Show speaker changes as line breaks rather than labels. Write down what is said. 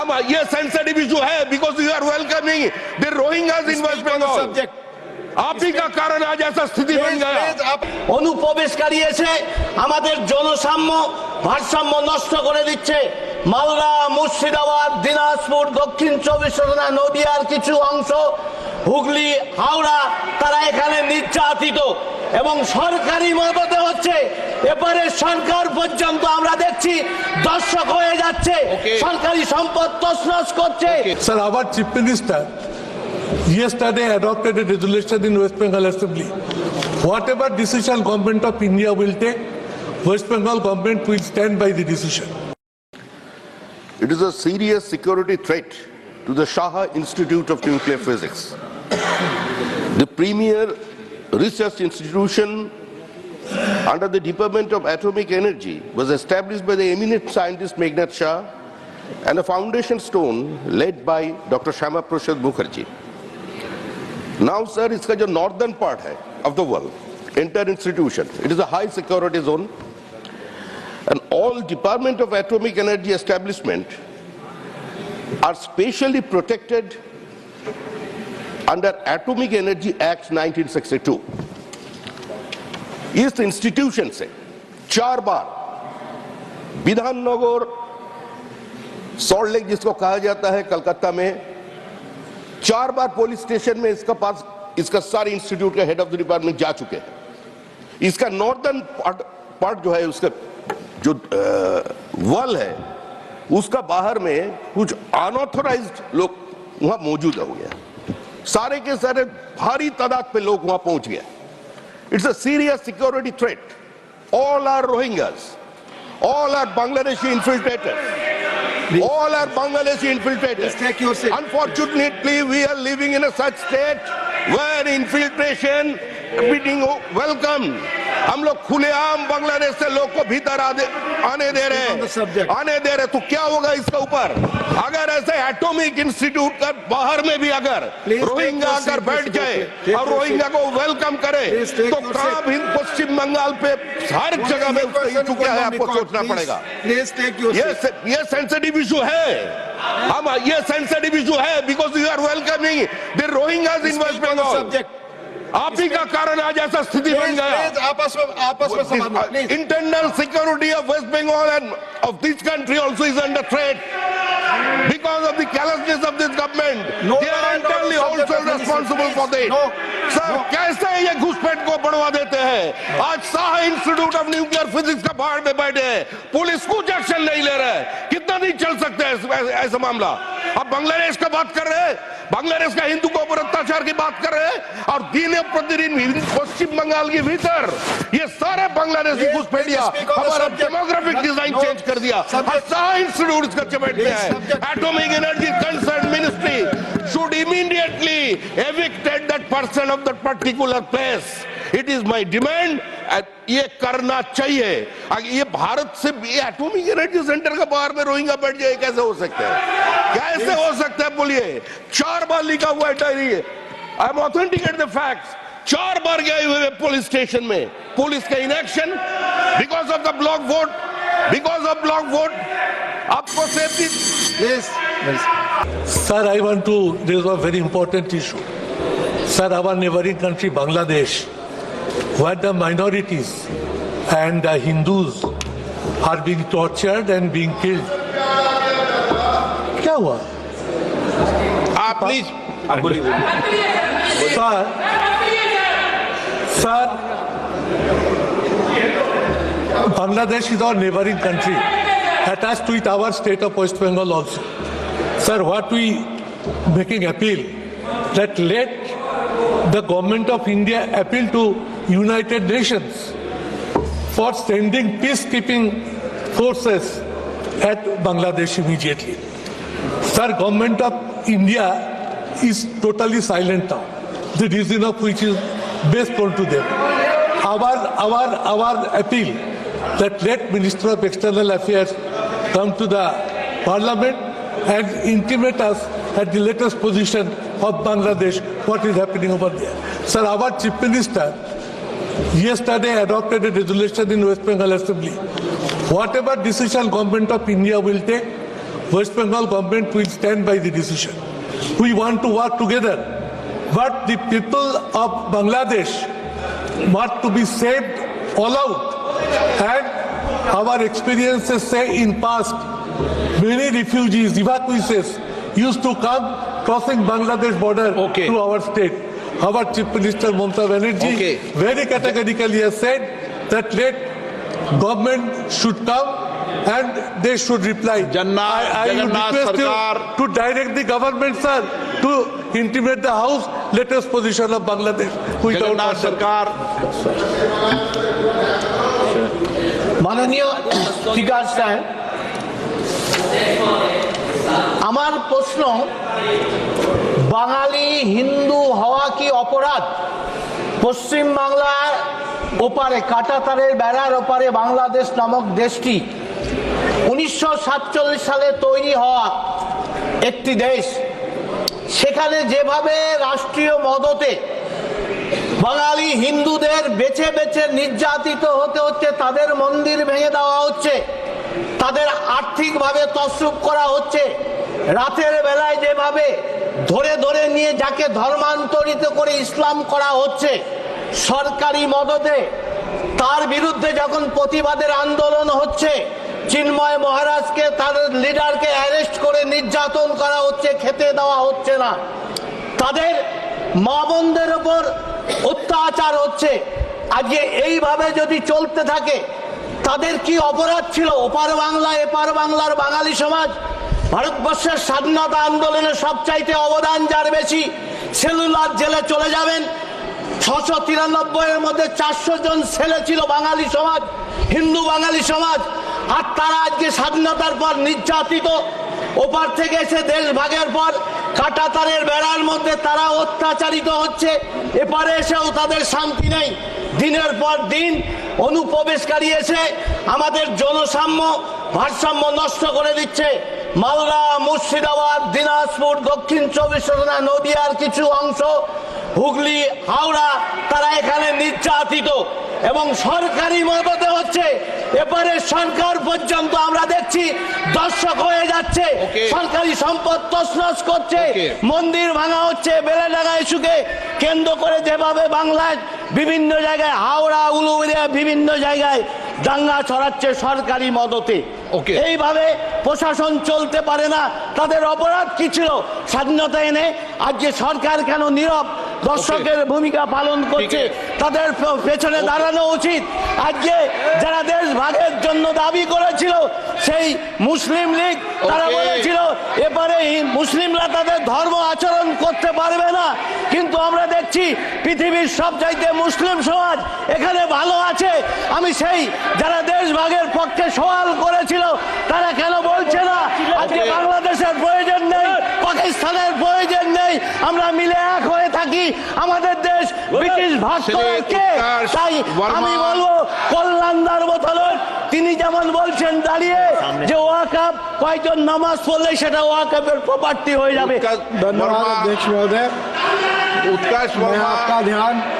Um, ये sensitive issue है because you are welcoming the Rohingyas in West Bengal
subject.
आप ही का कारण आज ऐसा स्थिति बन
Please,
गया
please, up-
অনুপ্রবেশকারী এসে আমাদের জনসাম্য ভারসাম্য নষ্ট করে দিচ্ছে মালদা মুর্শিদাবাদ দিনাজপুর দক্ষিণ চব্বিশ পরগনা নদিয়ার কিছু অংশ হুগলি হাওড়া তারা এখানে নির্যাতিত এবং সরকারি মদতে হচ্ছে এবারে সরকার পর্যন্ত আমরা দেখছি দর্শক হয়ে যাচ্ছে সরকারি সম্পদ তছনছ করছে
Sir, our chief minister yesterday adopted a resolution in West Bengal Assembly. Whatever decision government of India will take, West Bengal government will stand by the decision.
It is a serious security threat to the Shah Institute of Nuclear Physics. The premier research institution under the Department of Atomic Energy was established by the eminent scientist Meghnad Shah and a foundation stone led by Dr. Shama prashad Mukherjee. Now, sir, it's the northern part of the world, entire institution. It is a high security zone. And all Department of Atomic Energy establishment are specially protected under Atomic Energy Act 1962. इस institution से चार बार Bidhannagar salt lake जिसको कहा जाता है कलकत्ता में, चार बार police station में इसका पास, इसका सारे इंस्टीट्यूट का हेड ऑफ़ द डिपार्टमेंट जा चुके हैं इसका नॉर्दर्न पार्ट पार्ट जो है, उसका जो वल है, उसका बाहर में कुछ अनऑथोराइज्ड लोग वहाँ मौजूद हो गया सारे के सारे भारी तादाद पे लोग वहां पहुंच गए it's a serious security threat all are Rohingyas all are Bangladeshi infiltrators all are Bangladeshi infiltrators.
Please take your seat.
Unfortunately, we are living in a such state where infiltration being welcome. हम लोग खुलेआम बांग्लादेश से लोग को भीतर आने आने दे रहे. आने दे रहे तो क्या होगा इसका ऊपर? अगर ऐसे एटॉमिक इंस्टीट्यूट का बाहर में भी अगर रोहिंग्या आकर बैठ जाए और रोहिंग्या को वेलकम करे तो पश्चिम बंगाल पे हर जगह में क्या है आपको सोचना पड़ेगा। ये. ये सेंसिटिव इशू है। हम ये सेंसिटिव इशू है because you are welcoming the
Rohingyas in West
Bengal
subject.
आप ही का कारण आज ऐसा स्थिति बन गया
आपस में आपस में
internal security of West Bengal and of this country also is under threat because of the carelessness of this government.
No,
they are entirely also responsible for this.
No,
sir
no.
कैसे ये घुसपैठ को बढ़वा देते हैं आज Saha institute of nuclear physics का बाहर में बैठे हैं पुलिस कुछ एक्शन नहीं है नहीं चल सकते हैं ऐसे- मामला। अब बांग्लादेश का बात कर रहे हैं। बांग्लादेश का हिंदू को ऊपर अत्याचार की बात कर रहे हैं। और दिन प्रतिदिन पश्चिम बंगाल के भीतर ये सारे बांग्लादेशी
Please,
घुसपैठिया हमारा डेमोग्राफिक डिज़ाइन चेंज कर दिया। इंस्टीट्यूट इसका चपेट में है। Atomic energy concern ministry should immediately of that particular place. It is my demand. and ये करना चाहिए ये भारत से एटॉमिक एनर्जी सेंटर का बाहर में रोहिंगा बैठ जाए कैसे हो सकता है कैसे हो सकता है बोलिए चार बार लिखा हुआ है diary I am authenticate the facts चार बार गए हुए पुलिस स्टेशन में पुलिस का inaction because of the block vote because of block vote आपको safety
please
Sir, I want to raise a very. Sir, our neighboring country, Bangladesh, where the minorities and the Hindus are being tortured and being killed. क्या हुआ
आप please
Sir, sir, Bangladesh is our neighboring country, attached with our state of West Bengal also. Sir, what we making appeal that let the government of India appeal to United Nations for sending peacekeeping forces at Bangladesh immediately. Sir, government of India is totally silent now. The reason of which is best known to them. Our, our, our appeal that let Minister of External Affairs come to the Parliament and intimate us at the latest position of Bangladesh what is happening over there. Sir, our Chief Minister yesterday adopted a resolution in West Bengal Assembly. Whatever decision government of India will take, West Bengal government will stand by the decision. We want to work together, but the people of Bangladesh want to be saved all out. And our experiences say in past, Many refugees, evacuees, used to come crossing Bangladesh border
okay.
to our state. Our Chief Minister Mamata Banerjee
okay.
very categorically has said that let government should come and they should reply.
Janna,
I, I
Jagannath
request
Sarkar.
you to direct the government, sir, to intimate the House latest position of Bangladesh. Jagannath
Sarkar.
माननीय speaker साहब আমার প্রশ্ন, বাঙালি হিন্দু হওয়া কি অপরাধ? পশ্চিম বাংলার ওপারে, কাটাতারের বেড়ার ওপারে বাংলাদেশ নামক দেশটি উনিশশো সাতচল্লিশ সালে তৈরি হওয়া একটি দেশ। সেখানে যেভাবে রাষ্ট্রীয় মদতে বাঙালি হিন্দুদের বেছে বেছে নির্যাতিত হতে হচ্ছে, তাদের মন্দির ভেঙে দেওয়া হচ্ছে তাদের আর্থিকভাবে তসরুপ করা হচ্ছে। রাতের বেলায় যেভাবে ধরে ধরে নিয়ে যাকে ধর্মান্তরিত করে ইসলাম করা হচ্ছে, সরকারি মদতে, তার বিরুদ্ধে যখন প্রতিবাদের আন্দোলন হচ্ছে, চিন্ময় মহারাজকে, তার লিডারকে অ্যারেস্ট করে নির্যাতন করা হচ্ছে, খেতে দেওয়া হচ্ছে না। তাদের মা বোনদের উপর অত্যাচার হচ্ছে। আজকে এইভাবে যদি চলতে থাকে তাদের কি অপরাধ ছিল? ওপার বাংলা, এপার বাংলার বাঙালি সমাজ? ভারতবর্ষের স্বাধীনতা আন্দোলনে সবচাইতে অবদান যার বেশি, সেলুলার জেলে চলে যাবেন। ছশো তিরানব্বই এর মধ্যে চারশো জন ছেলে ছিল বাঙালি সমাজ, হিন্দু বাঙালি সমাজ। আর তারা আজকে স্বাধীনতার পর নির্যাতিত। ওপার থেকে এসে দেশ ভাগের পর কাটাতারের বেড়ার মধ্যে তারা অত্যাচারিত হচ্ছে। এপারে এসেও তাদের শান্তি নেই। দিনের পর দিন অনুপ্রবেশকারী এসে আমাদের জনসাম্য ভারসাম্য নষ্ট করে দিচ্ছে। মালদা মুর্শিদাবাদ দিনাজপুর দক্ষিণ চব্বিশ পরগনা নদিয়ার কিছু অংশ হুগলি হাওড়া তারা এখানে নির্যাতিত এবং সরকারি মদতে হচ্ছে। এবারে সরকার পর্যন্ত আমরা দেখছি দর্শক হয়ে যাচ্ছে সরকারি সম্পদ তছনছ করছে মন্দির ভাঙা হচ্ছে বেলেডাঙ্গা ইস্যুকে কেন্দ্র করে যেভাবে বাংলায় বিভিন্ন জায়গায় হাওড়া উলুবেড়িয়া বিভিন্ন জায়গায় দাঙ্গা ছড়াচ্ছে সরকারি মদতে. এইভাবে প্রশাসন চলতে পারে না। তাদের অপরাধ কি ছিল? স্বাধীনতা এনে আজকে সরকার কেন নীরব? দর্শকের ভূমিকা পালন করছে তাদের পেছনে দাঁড়ানো উচিত। আজকে যারা দেশ ভাগের জন্য দাবি করেছিল সেই মুসলিম লীগ তারা. বলেছিল এবারে মুসলিমরা তাদের ধর্ম আচরণ করতে পারবে না। কিন্তু দেখছি পৃথিবীর সবচাইতে মুসলিম সমাজ এখানে ভালো আছে। আমি সেই যারা দেশভাগের পক্ষে সওয়াল করেছিল তারা কেন বলছে না? আজকে বাংলাদেশের প্রয়োজন নেই পাকিস্তানের প্রয়োজন নেই আমরা মিলে এক হয়ে থাকি। আমাদের দেশ ব্রিটিশ ভাগ
করে
তাই আমি বলব কল্যাণদার বোতল তিনি যেমন বলছেন দাঁড়িয়ে যে ওয়াকাপ কয়জন নামাজ পড়লে সেটা ওয়াকাপের প্রপার্টি হয়ে যাবে।
ধন্যবাদ
उत्कर्ष वर्मा।
आपका ध्यान।